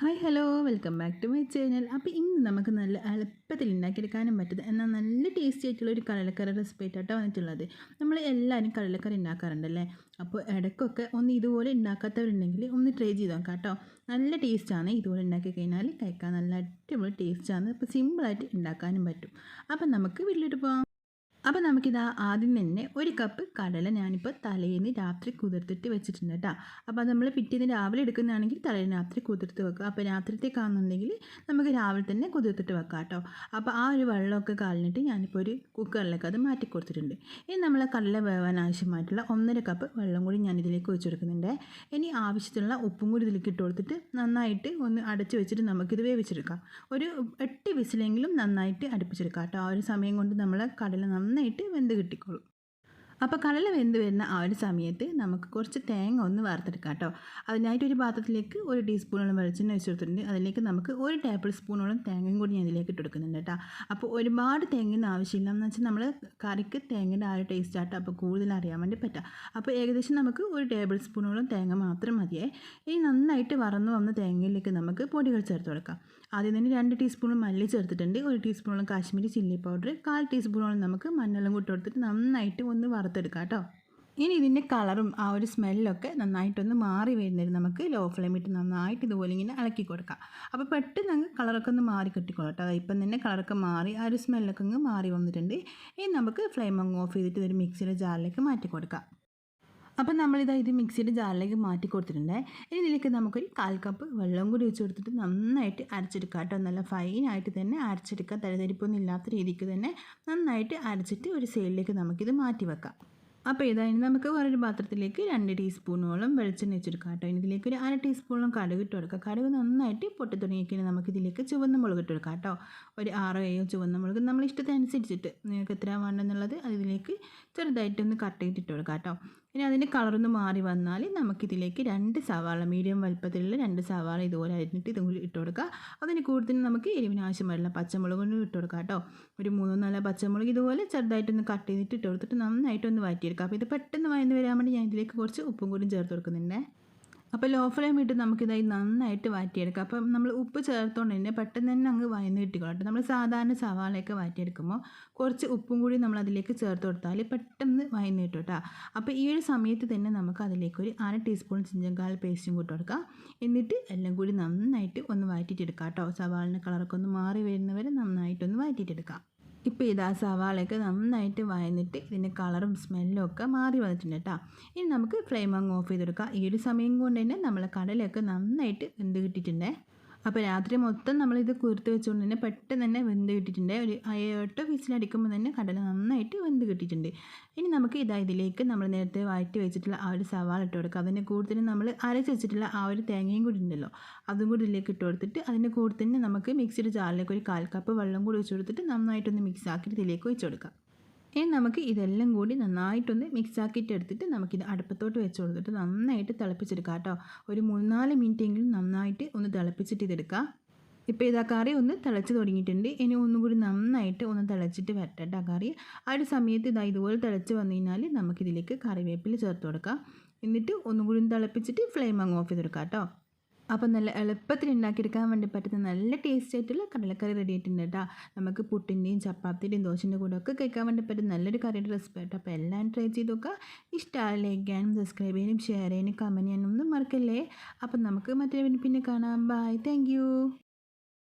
Hi hello. Welcome back to my channel. അപ്പോൾ ഇന്ന് നമുക്ക് നല്ല എളുപ്പത്തിൽ ഉണ്ടാക്കിയെടുക്കാനും പറ്റുന്നത് എന്നാൽ നല്ല ടേസ്റ്റി ആയിട്ടുള്ള ഒരു കടലക്കറി റെസിപ്പി ആയിട്ടാണ് വന്നിട്ടുള്ളത്. നമ്മൾ എല്ലാവരും കടലക്കറി ഉണ്ടാക്കാറുണ്ടല്ലേ? അപ്പോൾ ഇടയ്ക്കൊക്കെ ഒന്ന് ഇതുപോലെ ഉണ്ടാക്കാത്തവരുണ്ടെങ്കിൽ ഒന്ന് ട്രൈ ചെയ്ത് നോക്കാം കേട്ടോ നല്ല ടേസ്റ്റാണ് ഇതുപോലെ ഉണ്ടാക്കി കഴിഞ്ഞാൽ കഴിക്കാൻ. നല്ല അടിപൊളി ടേസ്റ്റാണ് അപ്പോൾ സിമ്പിളായിട്ട് ഉണ്ടാക്കാനും പറ്റും. അപ്പം നമുക്ക് വീട്ടിലോട്ട് പോകാം അപ്പോൾ നമുക്കിതാ ആദ്യം തന്നെ ഒരു കപ്പ് കടല ഞാനിപ്പോൾ തലേന്ന് രാത്രി കുതിർത്തിട്ട് വെച്ചിട്ടുണ്ട് കേട്ടോ അപ്പോൾ നമ്മൾ പിറ്റേന്ന് രാവിലെ എടുക്കുന്നതാണെങ്കിൽ തലേന്ന് രാത്രി കുതിർത്ത് വെക്കുക. അപ്പോൾ രാത്രിത്തേക്കാണെന്നുണ്ടെങ്കിൽ നമുക്ക് രാവിലെ തന്നെ കുതിർത്തിട്ട് വെക്കാം കേട്ടോ അപ്പോൾ ആ ഒരു വെള്ളമൊക്കെ കളഞ്ഞിട്ട് ഞാനിപ്പോൾ ഒരു കുക്കറിലേക്ക് അത് മാറ്റി കൊടുത്തിട്ടുണ്ട്. ഇനി നമ്മൾ കടല വേവാൻ ആവശ്യമായിട്ടുള്ള ഒന്നര കപ്പ് വെള്ളം കൂടി ഞാൻ ഇതിലേക്ക് ഒഴിച്ചു കൊടുക്കുന്നുണ്ട്. ഇനി ആവശ്യത്തിനുള്ള ഉപ്പും കൂടി ഇതിലേക്ക് ഇട്ട് കൊടുത്തിട്ട് നന്നായിട്ട് ഒന്ന് അടച്ച് വെച്ചിട്ട് നമുക്കിത് വേവിച്ചെടുക്കാം. ഒരു എട്ട് വിസിലെങ്കിലും നന്നായിട്ട് അടുപ്പിച്ചെടുക്കാം കേട്ടോ ആ ഒരു സമയം കൊണ്ട് നമ്മൾ കടല നന്നായിട്ട് വെന്ത് കിട്ടിക്കോളും അപ്പോൾ കടല വെന്ത് വരുന്ന ആ ഒരു സമയത്ത് നമുക്ക് കുറച്ച് തേങ്ങ ഒന്ന് വറുത്തെടുക്കാം കേട്ടോ. അതിനായിട്ട് ഒരു പാത്രത്തിലേക്ക് ഒരു ടീസ്പൂണോളം വെളിച്ചെണ്ണ വെച്ച് കൊടുത്തിട്ടുണ്ട്. അതിലേക്ക് നമുക്ക് ഒരു ടേബിൾ സ്പൂണോളം തേങ്ങയും കൂടി ഞാൻ ഇതിലേക്ക് ഇട്ട് കൊടുക്കുന്നുണ്ട് കേട്ടോ. അപ്പോൾ ഒരുപാട് തേങ്ങയൊന്നും ആവശ്യമില്ല എന്ന് വെച്ചാൽ നമ്മൾ കറിക്ക് തേങ്ങയുടെ ആ ഒരു ടേസ്റ്റ് ആട്ടോ. അപ്പോൾ കൂടുതൽ അറിയാൻ വേണ്ടി പറ്റാം. അപ്പോൾ ഏകദേശം നമുക്ക് ഒരു ടേബിൾ സ്പൂണോളം തേങ്ങ മാത്രം മതിയേ. ഇനി നന്നായിട്ട് വറന്നു വന്ന തേങ്ങയിലേക്ക് നമുക്ക് പൊടികൾ ചേർത്ത് കൊടുക്കാം. ആദ്യം തന്നെ രണ്ട് ടീസ്പൂൺ മല്ലി ചേർത്തിട്ടുണ്ട്. ഒരു ടീസ്പൂണോളം കാശ്മീരി ചില്ലി പൗഡർ കാൽ ടീസ്പൂണോളം നമുക്ക് മഞ്ഞളും കൂട്ടി കൊടുത്തിട്ട് നന്നായിട്ട് ഒന്ന് വറുത്തെടുക്കാം കേട്ടോ. ഇനി ഇതിന്റെ കളറും ആ ഒരു സ്മെല്ലൊക്കെ നന്നായിട്ടൊന്ന് മാറി വരുന്നതിന് നമുക്ക് ലോ ഫ്ലെയിമിട്ട് നന്നായിട്ട് ഇതുപോലെ ഇങ്ങനെ ഇളക്കി കൊടുക്കാം. അപ്പോൾ പെട്ടെന്ന് അങ്ങ് കളറൊക്കെ ഒന്ന് മാറി കിട്ടിക്കോളൂ കേട്ടോ. ഇപ്പം തന്നെ കളറൊക്കെ മാറി ആ ഒരു സ്മെല്ലൊക്കെ അങ്ങ് മാറി വന്നിട്ടുണ്ട്. ഇനി നമുക്ക് ഫ്ലെയിം അങ്ങ് ഓഫ് ചെയ്തിട്ട് ഒരു മിക്സിയുടെ ജാറിലേക്ക് മാറ്റി കൊടുക്കാം. അപ്പം നമ്മളിതാ ഇത് മിക്സിയുടെ ജാറിലേക്ക് മാറ്റി കൊടുത്തിട്ടുണ്ടേ. ഇനി ഇതിലേക്ക് നമുക്കൊരു കാൽ കപ്പ് വെള്ളം കൂടി ഒഴിച്ച് കൊടുത്തിട്ട് നന്നായിട്ട് അരച്ചെടുക്കാം കേട്ടോ. നല്ല ഫൈനായിട്ട് തന്നെ അരച്ചെടുക്കുക തലതരിപ്പൊന്നും ഇല്ലാത്ത രീതിക്ക് തന്നെ നന്നായിട്ട് അരച്ചിട്ട് ഒരു സൈഡിലേക്ക് നമുക്കിത് മാറ്റി വെക്കാം. അപ്പോൾ ഇതായി നമുക്ക് വേറൊരു പാത്രത്തിലേക്ക് രണ്ട് ടീസ്പൂണോളം വെളിച്ചെണ്ണ വെച്ചെടുക്കാം കേട്ടോ. ഇതിലേക്ക് ഒരു അര ടീസ്പൂണോളം കടുക് ഇട്ട് കൊടുക്കുക കടുക് നന്നായിട്ട് പൊട്ടി തുടങ്ങിയിരിക്കുന്നത് നമുക്ക് ഇതിലേക്ക് ചുവന്ന മുളക് ഇട്ട് കൊടുക്കാം കേട്ടോ. ഒരു ആറോ ഏഴോ ചുവന്ന മുളക് നമ്മൾ ഇഷ്ടത്തിനനുസരിച്ചിട്ട് നിങ്ങൾക്ക് എത്ര വേണ്ടെന്നുള്ളത് അതിലേക്ക് ചെറുതായിട്ടൊന്ന് കട്ട് ചെയ്തിട്ട് കൊടുക്കാം കേട്ടോ. ഇനി അതിന്റെ കളറൊന്ന് മാറി വന്നാൽ നമുക്കിതിലേക്ക് രണ്ട് സവാള മീഡിയം വലുപ്പത്തിലുള്ള രണ്ട് സവാള ഇതുപോലെ അരിഞ്ഞിട്ട് ഇതും കൂടി ഇട്ട് കൊടുക്കുക. അതിന് കൂടുതൽ നമുക്ക് എരിവിന് പച്ചമുളക് കൊണ്ട് ഇട്ട് കൊടുക്കാം കേട്ടോ. ഒരു മൂന്നോ നാലോ പച്ചമുളക് ഇതുപോലെ ചെറുതായിട്ടൊന്ന് കട്ട് ചെയ്തിട്ട് ഇട്ട് കൊടുത്തിട്ട് നന്നായിട്ടൊന്ന് വാറ്റിയെടുക്കുക അപ്പോൾ ഇത് പെട്ടെന്ന് വയന്ന് വരാൻ വേണ്ടി ഞാൻ ഇതിലേക്ക് കുറച്ച് ഉപ്പും കൂടി ചേർത്ത് കൊടുക്കുന്നുണ്ട്. അപ്പോൾ ലോ ഫ്ലെയിം ഇട്ട് നമുക്കിതായി നന്നായിട്ട് വാറ്റിയെടുക്കാം. അപ്പം നമ്മൾ ഉപ്പ് ചേർത്തുകൊണ്ട് തന്നെ പെട്ടെന്ന് തന്നെ അങ്ങ് വയന്ന് കിട്ടിക്കോട്ടെ നമ്മൾ സാധാരണ സവാളയൊക്കെ വാറ്റിയെടുക്കുമ്പോൾ കുറച്ച് ഉപ്പും കൂടി നമ്മൾ അതിലേക്ക് ചേർത്ത് കൊടുത്താൽ പെട്ടെന്ന് വയന്ന് കിട്ടും കേട്ടോ. അപ്പോൾ ഈ ഒരു സമയത്ത് തന്നെ നമുക്ക് അതിലേക്ക് ഒരു അര ടീസ്പൂൺ ചിഞ്ചങ്കാൽ പേസ്റ്റും കൂട്ടി കൊടുക്കാം. എന്നിട്ട് എല്ലാം കൂടി നന്നായിട്ട് ഒന്ന് വാറ്റിയിട്ടെടുക്കാം കേട്ടോ. സവാളിന്റെ കളറൊക്കെ ഒന്ന് മാറി വരുന്നവരെ നന്നായിട്ടൊന്ന് വാറ്റിയിട്ടെടുക്കാം. ഇപ്പോൾ ഇതാ സവാളയൊക്കെ നന്നായിട്ട് വയന്നിട്ട് ഇതിന്റെ കളറും സ്മെല്ലും ഒക്കെ മാറി വന്നിട്ടുണ്ട് കേട്ടോ. ഇനി നമുക്ക് ഫ്ലെയിം അങ്ങ് ഓഫ് ചെയ്തെടുക്കാം. ഈ ഒരു സമയം കൊണ്ട് തന്നെ നമ്മളെ കടലൊക്കെ നന്നായിട്ട് വെന്ത് കിട്ടിയിട്ടുണ്ടേ. അപ്പോൾ രാത്രി മൊത്തം നമ്മളിത് കുരുത്ത് വെച്ചുകൊണ്ട് തന്നെ പെട്ടെന്ന് തന്നെ വെന്ത് കിട്ടിയിട്ടുണ്ട്. ഒരു എട്ട് വിസിലടിക്കുമ്പോൾ തന്നെ കടല നന്നായിട്ട് വെന്ത് കിട്ടിയിട്ടുണ്ട്. ഇനി നമുക്ക് ഇതാ ഇതിലേക്ക് നമ്മൾ നേരത്തെ വഴറ്റി വെച്ചിട്ടുള്ള ആ ഒരു സവാള ഇട്ട് കൊടുക്കുക അതിന്റെ കൂടുതൽ നമ്മൾ അരച്ച് വെച്ചിട്ടുള്ള ആ ഒരു തേങ്ങയും കൂടി ഉണ്ടല്ലോ അതും കൂടി ഇതിലേക്ക് ഇട്ട് കൊടുത്തിട്ട് അതിന്റെ കൂടെ തന്നെ നമുക്ക് മിക്സിയുടെ ജാറിലേക്ക് ഒരു കാൽ കപ്പ് വെള്ളം കൂടി ഒഴിച്ച് കൊടുത്തിട്ട് നന്നായിട്ടൊന്ന് മിക്സ് ആക്കിയിട്ട് ഇതിലേക്ക് ഒഴിച്ച് കൊടുക്കാം. ഇനി നമുക്ക് ഇതെല്ലാം കൂടി നന്നായിട്ടൊന്ന് മിക്സ് ആക്കിയിട്ട് എടുത്തിട്ട് നമുക്കിത് അടുപ്പത്തോട്ട് വെച്ച് കൊടുത്തിട്ട് നന്നായിട്ട് തിളപ്പിച്ചെടുക്കാം കേട്ടോ. ഒരു മൂന്നാൽ മിനിറ്റെങ്കിലും നന്നായിട്ട് ഒന്ന് തിളപ്പിച്ചിട്ട് ഇതെടുക്കാം. ഇപ്പോൾ ഇതാ കറി ഒന്ന് തിളച്ച് തുടങ്ങിയിട്ടുണ്ട്. ഇനി ഒന്നും കൂടി നന്നായിട്ട് ഒന്ന് തിളച്ചിട്ട് വരട്ടെ കറി. ആ ഒരു സമയത്ത് ഇതാ ഇതുപോലെ തിളച്ച് വന്നു കഴിഞ്ഞാൽ നമുക്കിതിലേക്ക് കറിവേപ്പില ചേർത്ത് കൊടുക്കാം. എന്നിട്ട് ഒന്നും കൂടി തിളപ്പിച്ചിട്ട് ഫ്ലെയിം അങ്ങ് ഓഫ് ചെയ്തെടുക്കാം കേട്ടോ. അപ്പം നല്ല എളുപ്പത്തിൽ ഉണ്ടാക്കിയെടുക്കാൻ വേണ്ടി പറ്റുന്ന നല്ല ടേസ്റ്റ് ആയിട്ടുള്ള കടലക്കറി റെഡി ആയിട്ടുണ്ട് കേട്ടോ. നമുക്ക് പുട്ടിന്റെയും ചപ്പാത്തിന്റെയും ദോശന്റെ കൂടെ ഒക്കെ കഴിക്കാൻ വേണ്ടി പറ്റുന്ന നല്ലൊരു കറിയുടെ റെസിപ്പി കേട്ടോ അപ്പോൾ എല്ലാം ട്രൈ ചെയ്ത് നോക്കുക. ഇഷ്ടമായി ലൈക്ക് ചെയ്യാനും സബ്സ്ക്രൈബ് ചെയ്യാനും ഷെയർ ചെയ്യാനും കമന്റ് ചെയ്യാനും ഒന്നും മറക്കല്ലേ? അപ്പം നമുക്ക് മറ്റേ പിന്നെ കാണാം. Bye thank